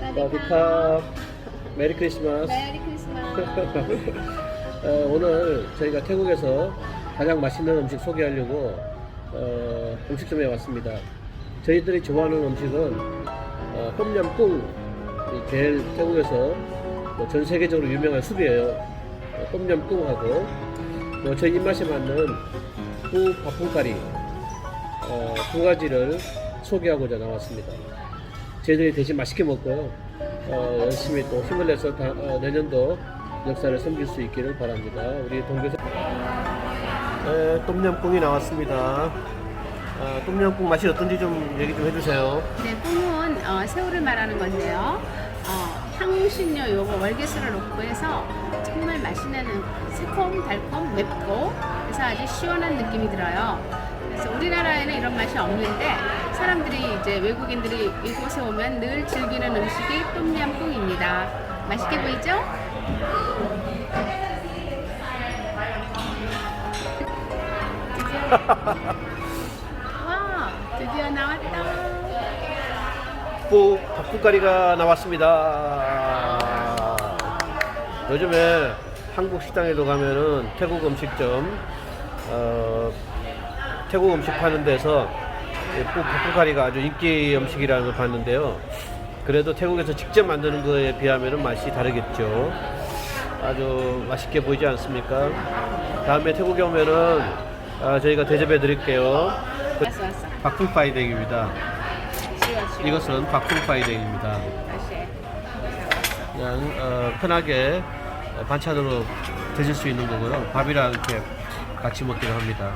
사디카 메리 크리스마스 메리 크리스마스. 어, 오늘 저희가 태국에서 가장 맛있는 음식 소개하려고 어, 음식점에 왔습니다. 저희들이 좋아하는 음식은 어, 똠얌꿍 이 제일 태국에서 뭐 전 세계적으로 유명한 숲이에요. 어, 똠얌꿍하고 뭐 저희 입맛에 맞는 후 밥풍가리 어, 두 가지를 소개하고자 나왔습니다. 저희들이 대신 맛있게 먹고요. 어, 열심히 또 힘을 내서 다- 어, 내년도 역사를 섬길 수 있기를 바랍니다. 우리 동교사 에, 똠얌꿍이 나왔습니다. 아, 똠얌꿍 맛이 어떤지 좀 얘기 좀 해주세요. 네, 뽕은 어, 새우를 말하는 건데요. 어, 향신료 요거 월계수를 넣고 해서 정말 맛있는 새콤, 달콤, 맵고 그래서 아주 시원한 느낌이 들어요. 그래서 우리나라에는 이런 맛이 없는데 사람들이 이제 외국인들이 이곳에 오면 늘 즐기는 음식이 똠얌꿍입니다. 맛있게 보이죠? 와, 드디어 나왔다. 뽀 닭국가리가 나왔습니다. 요즘에 한국 식당에도 가면은 태국 음식점, 어, 태국 음식 파는 데서 뽀 닭국가리가 아주 인기 음식이라는 걸 봤는데요. 그래도 태국에서 직접 만드는 거에 비하면 맛이 다르겠죠. 아주 맛있게 보이지 않습니까? 다음에 태국에 오면은 아, 저희가 대접해 드릴게요. 박풍파이댕입니다. 이것은 박풍파이댕입니다. 다시. 그냥 어, 편하게 어, 반찬으로 드실 수 있는 거고요. 밥이랑 이렇게 같이 먹기도 합니다.